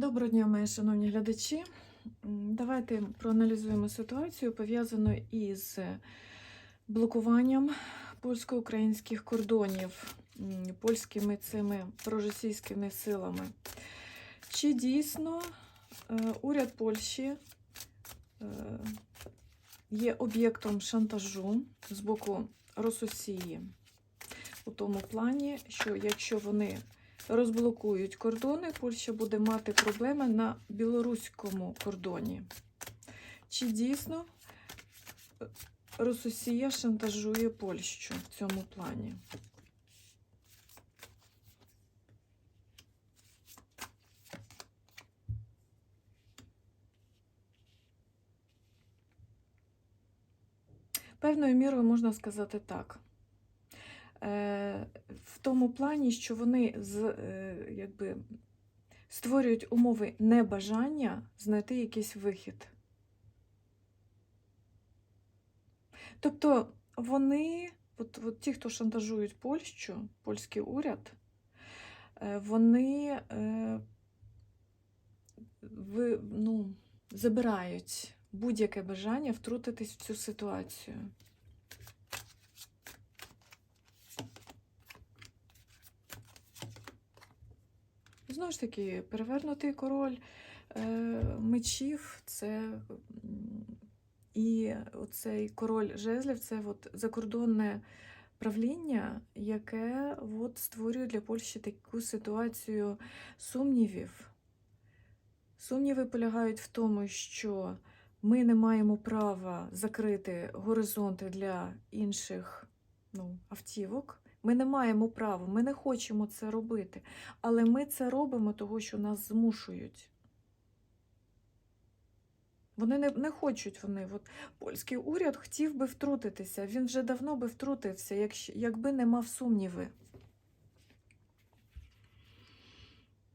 Доброго дня, мої шановні глядачі. Давайте проаналізуємо ситуацію, пов'язану із блокуванням польсько-українських кордонів польськими цими проросійськими силами. Чи дійсно е, уряд Польщі е, є об'єктом шантажу з боку Рососії у тому плані, що якщо вони розблокують кордони, Польща буде мати проблеми на білоруському кордоні. Чи дійсно е, Рососія шантажує Польщу в цьому плані? Певною мірою можна сказати так. Е, в тому плані, що вони з, е, якби, створюють умови небажання знайти якийсь вихід. Тобто вони, от, от ті, хто шантажують Польщу, польський уряд, е, вони е, ви, ну, забирають будь-яке бажання втрутитись в цю ситуацію. Знову ж таки, перевернутий король е, мечів це і оцей король жезлів це от закордонне правління, яке от створює для Польщі таку ситуацію сумнівів. Сумніви полягають в тому, що ми не маємо права закрити горизонти для інших ну, автівок. Ми не маємо права, ми не хочемо це робити. Але ми це робимо, того, що нас змушують. Вони не, не хочуть вони. От, польський уряд хотів би втрутитися. Він вже давно би втрутився, якщо, якби не мав сумніви.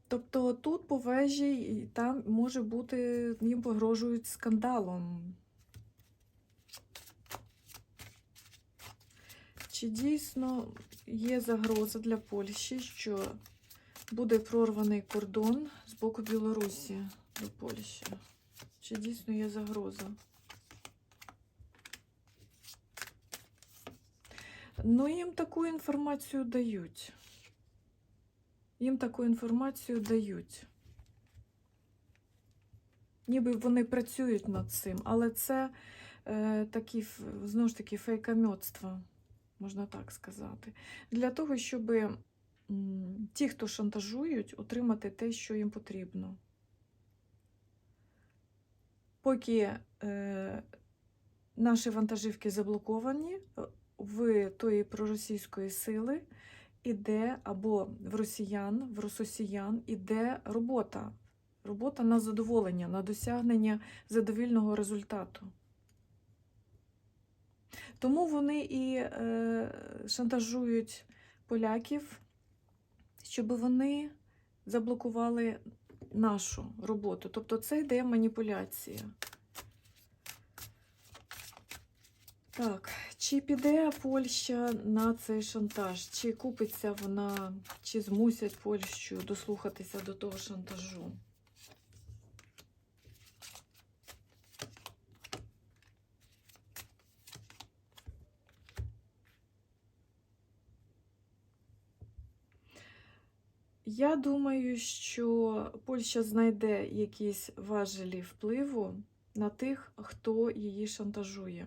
Тобто тут по вежі і там може бути, їм погрожують скандалом. Чи дійсно є загроза для Польщі, що буде прорваний кордон з боку Білорусі до Польщі? Чи дійсно є загроза? Ну, їм таку інформацію дають. Їм таку інформацію дають. Ніби вони працюють над цим, але це е, такі, знову ж таки, фейкамьотство, можна так сказати. Для того, щоб ті, хто шантажують, отримати те, що їм потрібно. Поки е, наші вантажівки заблоковані, е, в тої проросійської сили іде або в росіян, в рососіян іде робота. Робота на задоволення, на досягнення задовільного результату. Тому вони і е, шантажують поляків, щоб вони заблокували нашу роботу. Тобто це йде маніпуляція. Так, чи піде Польща на цей шантаж? Чи купиться вона, чи змусять Польщу дослухатися до того шантажу? Я думаю, що Польща знайде якісь важелі впливу на тих, хто її шантажує.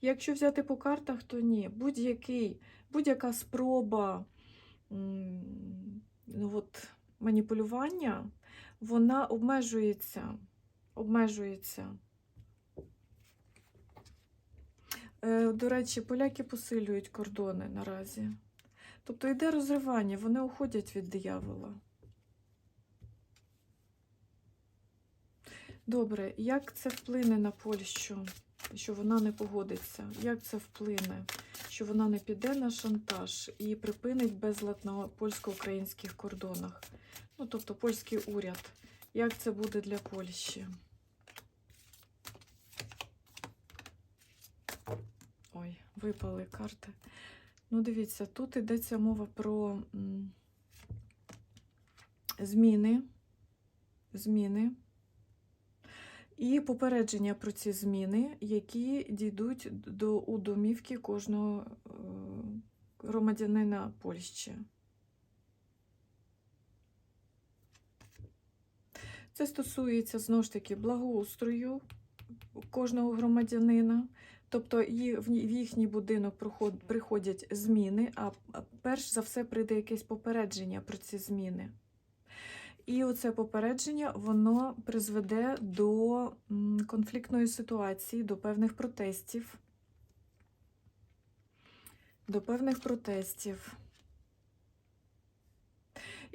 Якщо взяти по картах, то ні. Будь-який, будь-яка спроба ну, от, маніпулювання, вона обмежується. обмежується. Е, До речі, поляки посилюють кордони наразі. Тобто йде розривання, вони уходять від диявола. Добре, як це вплине на Польщу, що вона не погодиться? Як це вплине, що вона не піде на шантаж і припинить безлад на польсько-українських кордонах? Ну, тобто польський уряд. Як це буде для Польщі? Ой, випали карти. Ну, дивіться, тут йдеться мова про зміни, зміни і попередження про ці зміни, які дійдуть до у домівки кожного е, громадянина Польщі. Це стосується знову ж таки благоустрою кожного громадянина. Тобто в їхній будинок приходять зміни, а перш за все прийде якесь попередження про ці зміни. І оце попередження воно призведе до конфліктної ситуації, до певних протестів. До певних протестів,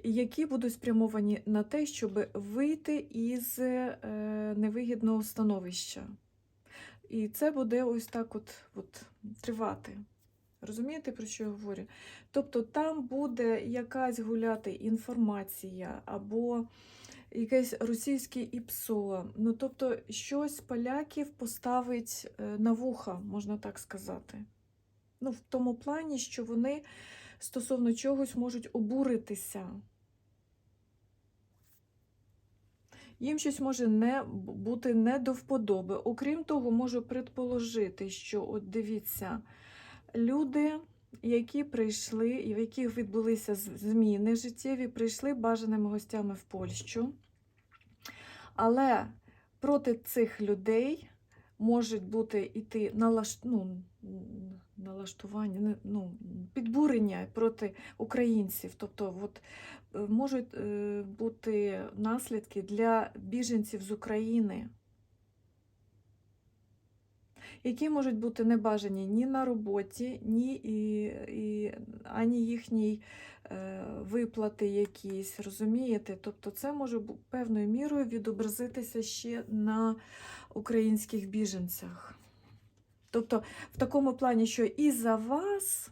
які будуть спрямовані на те, щоб вийти із е, невигідного становища. І це буде ось так от, от тривати. Розумієте, про що я говорю? Тобто там буде якась гуляти інформація або якесь російське ІПСО. Ну, тобто, щось поляків поставить е, на вуха, можна так сказати. Ну, в тому плані, що вони стосовно чогось можуть обуритися. Їм щось може не бути не до вподоби. Окрім того, можу предположити, що от дивіться, люди, які прийшли, і в яких відбулися зміни життєві, прийшли бажаними гостями в Польщу. Але проти цих людей можуть бути іти налаш... ну, налаштування, ну, підбурення проти українців. Тобто, от, е, можуть е, бути наслідки для біженців з України, які можуть бути небажані ні на роботі, ні і, і, ані їхній виплати якісь, розумієте? Тобто це може певною мірою відобразитися ще на українських біженцях. Тобто, в такому плані, що і за вас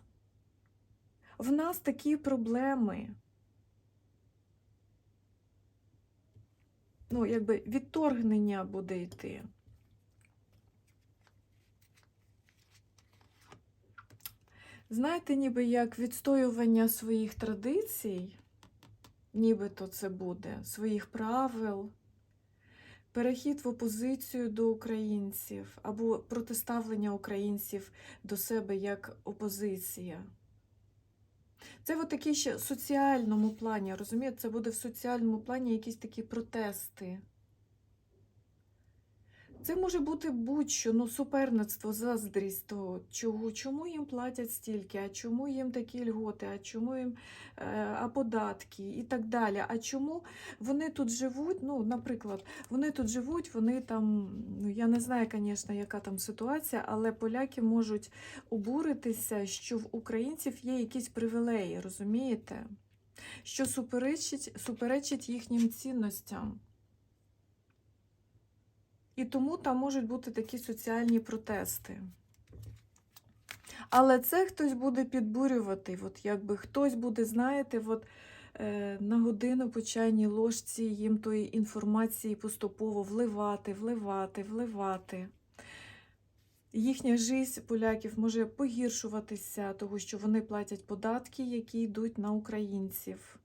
в нас такі проблеми. Ну, якби відторгнення буде йти. Знаєте, ніби як відстоювання своїх традицій, нібито це буде, своїх правил, перехід в опозицію до українців або протиставлення українців до себе як опозиція. Це в такій ще соціальному плані, розумієте, це буде в соціальному плані якісь такі протести. Це може бути будь-що, ну, суперництво, заздрість того, чого, чому їм платять стільки, а чому їм такі льготи, а чому їм е, а податки і так далі. А чому вони тут живуть? Ну, наприклад, вони тут живуть, вони там, ну я не знаю, звісно, яка там ситуація, але поляки можуть обуритися, що в українців є якісь привілеї, розумієте? Що суперечить, суперечить їхнім цінностям. І тому там можуть бути такі соціальні протести. Але це хтось буде підбурювати. От якби хтось буде, знаєте, от, е, на годину по чайній ложці їм тої інформації поступово вливати, вливати, вливати. Їхня життя поляків може погіршуватися, того що вони платять податки, які йдуть на українців.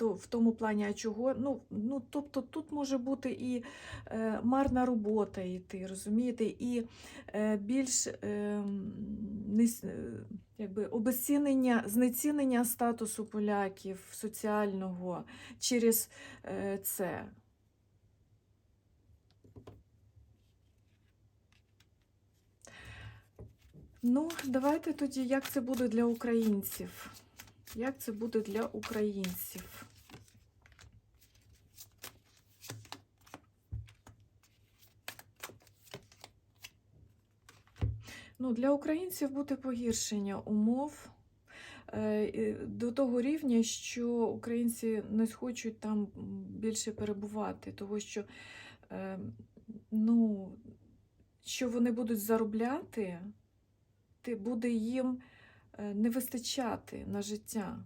То в тому плані, а чого? Ну, ну тобто тут може бути і е, марна робота йти, розумієте, і е, більш е, нес- е, якби обезцінення, знецінення статусу поляків соціального через е, це. Ну, давайте тоді, як це буде для українців. Як це буде для українців? Ну, для українців буде погіршення умов е, до того рівня, що українці не схочуть там більше перебувати, того що е, ну, що вони будуть заробляти, ти буде їм е, не вистачати на життя.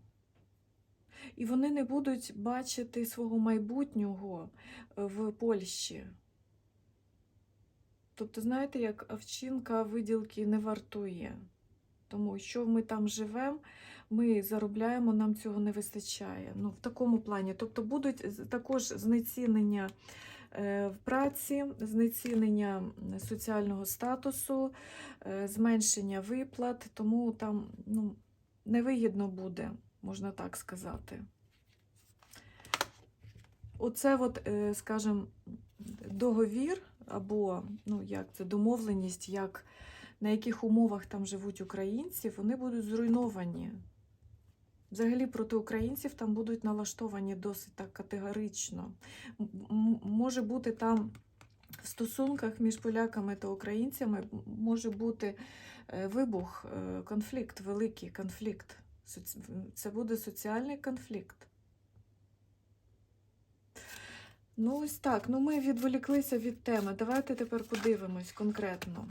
І вони не будуть бачити свого майбутнього в Польщі. Тобто, знаєте, як овчинка виділки не вартує. Тому що ми там живемо, ми заробляємо, нам цього не вистачає. Ну, в такому плані. Тобто будуть також знецінення е, в праці, знецінення соціального статусу, е, зменшення виплат, тому там ну, невигідно буде, можна так сказати. Оце, от, е, скажімо, договір або ну, як це, домовленість, як, на яких умовах там живуть українці, вони будуть зруйновані. Взагалі проти українців там будуть налаштовані досить так категорично. Може бути там в стосунках між поляками та українцями може бути е, вибух, е, конфлікт, великий конфлікт. Це буде соціальний конфлікт. Ну, ось так. Ну, ми відволіклися від теми. Давайте тепер подивимось конкретно.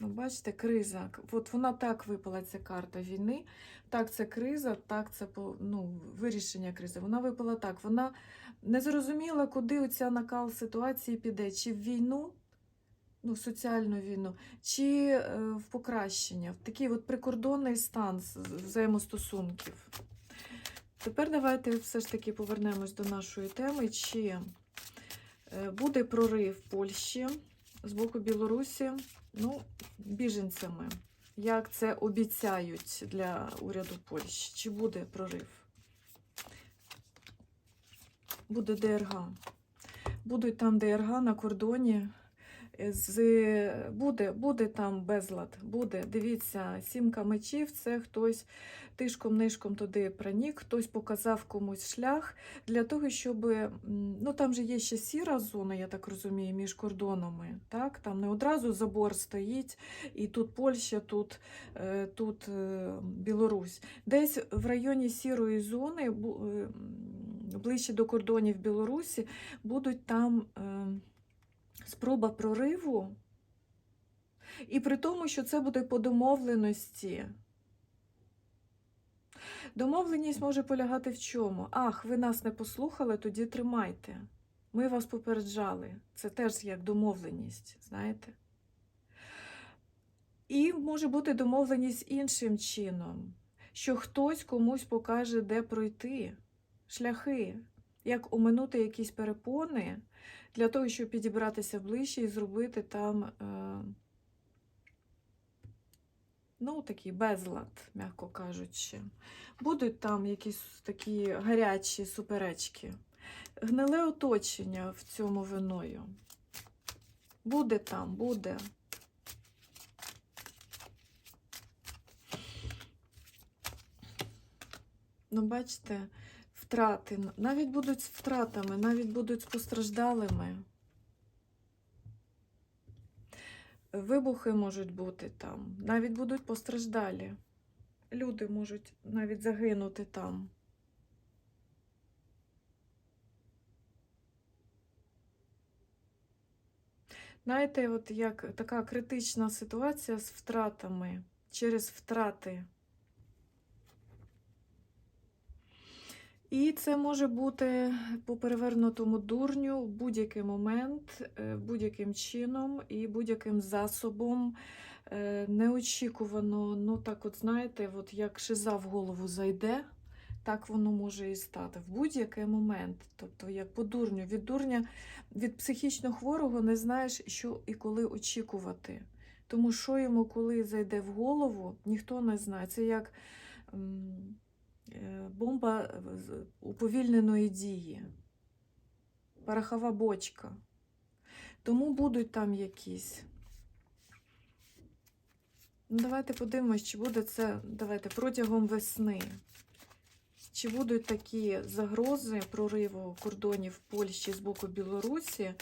Ну, бачите, криза. От вона так випала ця карта війни. Так, це криза, так, це ну, вирішення кризи. Вона випала так. Вона не зрозуміла, куди оця накал ситуації піде. Чи в війну, ну, соціальну війну, чи е, в покращення, в такий от прикордонний стан взаємостосунків. Тепер давайте все ж таки повернемось до нашої теми. Чи е, буде прорив Польщі з боку Білорусі ну, біженцями? Як це обіцяють для уряду Польщі? Чи буде прорив? Буде ДРГ. Будуть там ДРГ на кордоні. З... Буде, буде там безлад. Буде. Дивіться, сімка мечів це хтось тишком-нишком туди пронік, хтось показав комусь шлях для того, щоб. Ну там же є ще сіра зона, я так розумію, між кордонами. Так? Там не одразу забор стоїть, і тут Польща, тут, е, тут е, Білорусь. Десь в районі сірої зони, е, ближче до кордонів Білорусі, будуть там спроба прориву. І при тому, що це буде по домовленості. Домовленість може полягати в чому? Ах, ви нас не послухали, тоді тримайте. Ми вас попереджали. Це теж як домовленість, знаєте? І може бути домовленість іншим чином, що хтось комусь покаже, де пройти, шляхи, як оминути якісь перепони для того, щоб підібратися ближче і зробити там. Е, Ну, такий безлад, м'яко кажучи. Будуть там якісь такі гарячі суперечки. Гниле оточення в цьому виною. Буде там, буде. Ну, бачите, втрати. Навіть будуть з втратами, навіть будуть з постраждалими. Вибухи можуть бути там, навіть будуть постраждалі. Люди можуть навіть загинути там. Знаєте, от як така критична ситуація з втратами через втрати. І це може бути по перевернутому дурню в будь-який момент, е, будь-яким чином і будь-яким засобом е, неочікувано. Ну, так, от знаєте, от як шиза в голову зайде, так воно може і стати в будь-який момент. Тобто, як по дурню, від дурня, від психічно хворого не знаєш, що і коли очікувати. Тому що йому коли зайде в голову, ніхто не знає. Це як. Е, бомба уповільненої дії, порохова бочка. Тому будуть там якісь. Ну, давайте подивимось, чи буде це давайте, протягом весни. Чи будуть такі загрози прориву кордонів Польщі з боку Білорусі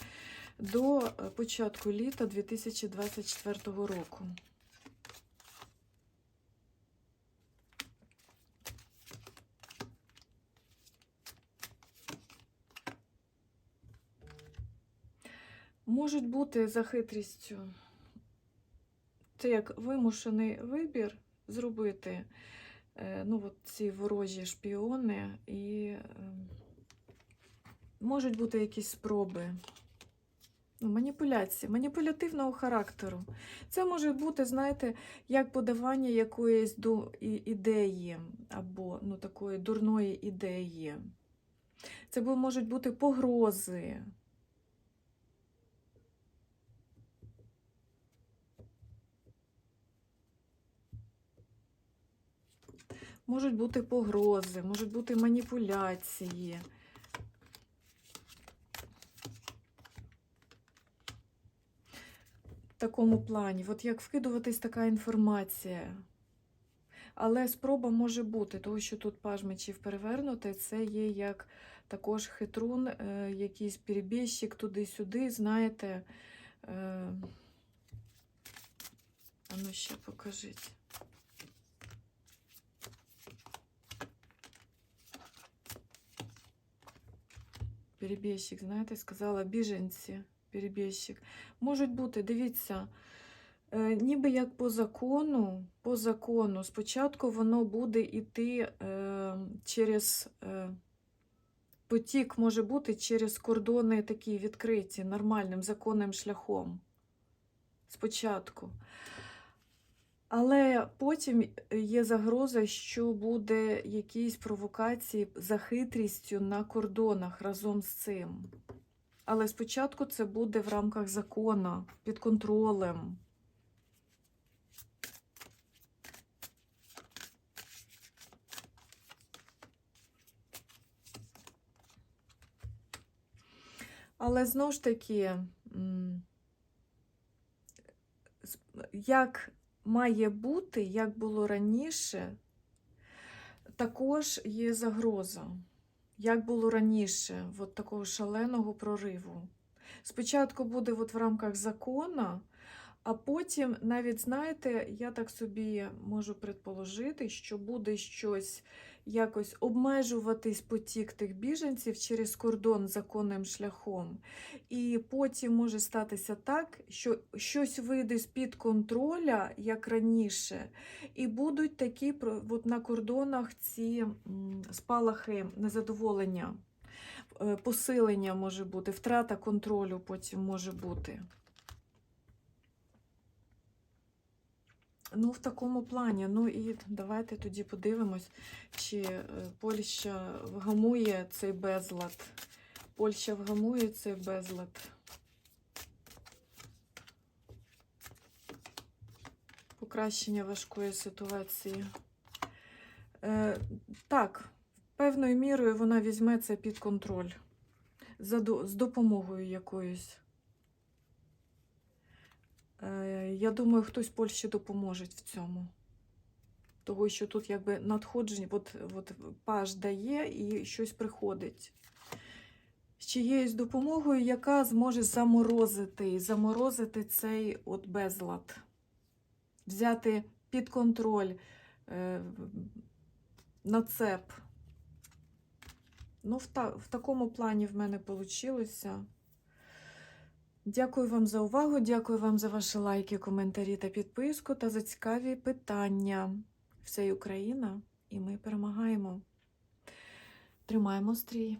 до е, початку літа 2024 року? Можуть бути за хитрістю. Це як вимушений вибір зробити е, ну, от ці ворожі шпіони, і можуть бути якісь спроби. Ну, маніпуляції, маніпулятивного характеру. Це може бути, знаєте, як подавання якоїсь ідеї або ну, такої дурної ідеї. Це можуть бути погрози. Можуть бути погрози, можуть бути маніпуляції. В такому плані, от як вкидуватись така інформація. Але спроба може бути, тому що тут паж мечів перевернути, це є як також хитрун, е, якийсь перебіжчик туди-сюди, знаєте. Е, а ну ще покажіть. Перебіжчик, знаєте, сказала біженці, перебіжчик. Можуть бути, дивіться, е, ніби як по закону, по закону, спочатку воно буде йти е, через е, потік, може бути через кордони такі відкриті, нормальним законним шляхом. Спочатку. Але потім є загроза, що буде якісь провокації за хитрістю на кордонах разом з цим. Але спочатку це буде в рамках закона, під контролем. Але знову ж таки, як має бути, як було раніше, також є загроза. Як було раніше, от такого шаленого прориву. Спочатку буде от в рамках закона, а потім, навіть, знаєте, я так собі можу предположити, що буде щось якось обмежуватись потік тих біженців через кордон законним шляхом. І потім може статися так, що щось вийде з-під контроля, як раніше, і будуть такі от на кордонах ці спалахи незадоволення, е, посилення може бути, втрата контролю потім може бути. Ну, в такому плані. Ну і давайте тоді подивимось, чи е, Польща вгамує цей безлад. Польща вгамує цей безлад. Покращення важкої ситуації. Е, так, певною мірою вона візьме це під контроль за, з допомогою якоюсь. Е, Я думаю, хтось Польщі допоможе в цьому. Того, що тут якби надходження, от, от паж дає і щось приходить. З чиєюсь допомогою, яка зможе заморозити, заморозити цей от безлад, взяти під контроль, е, на цеп. Ну, в, та, в такому плані в мене вийшло. Дякую вам за увагу, дякую вам за ваші лайки, коментарі та підписку та за цікаві питання. Все Україна, і ми перемагаємо. Тримаємо стрій.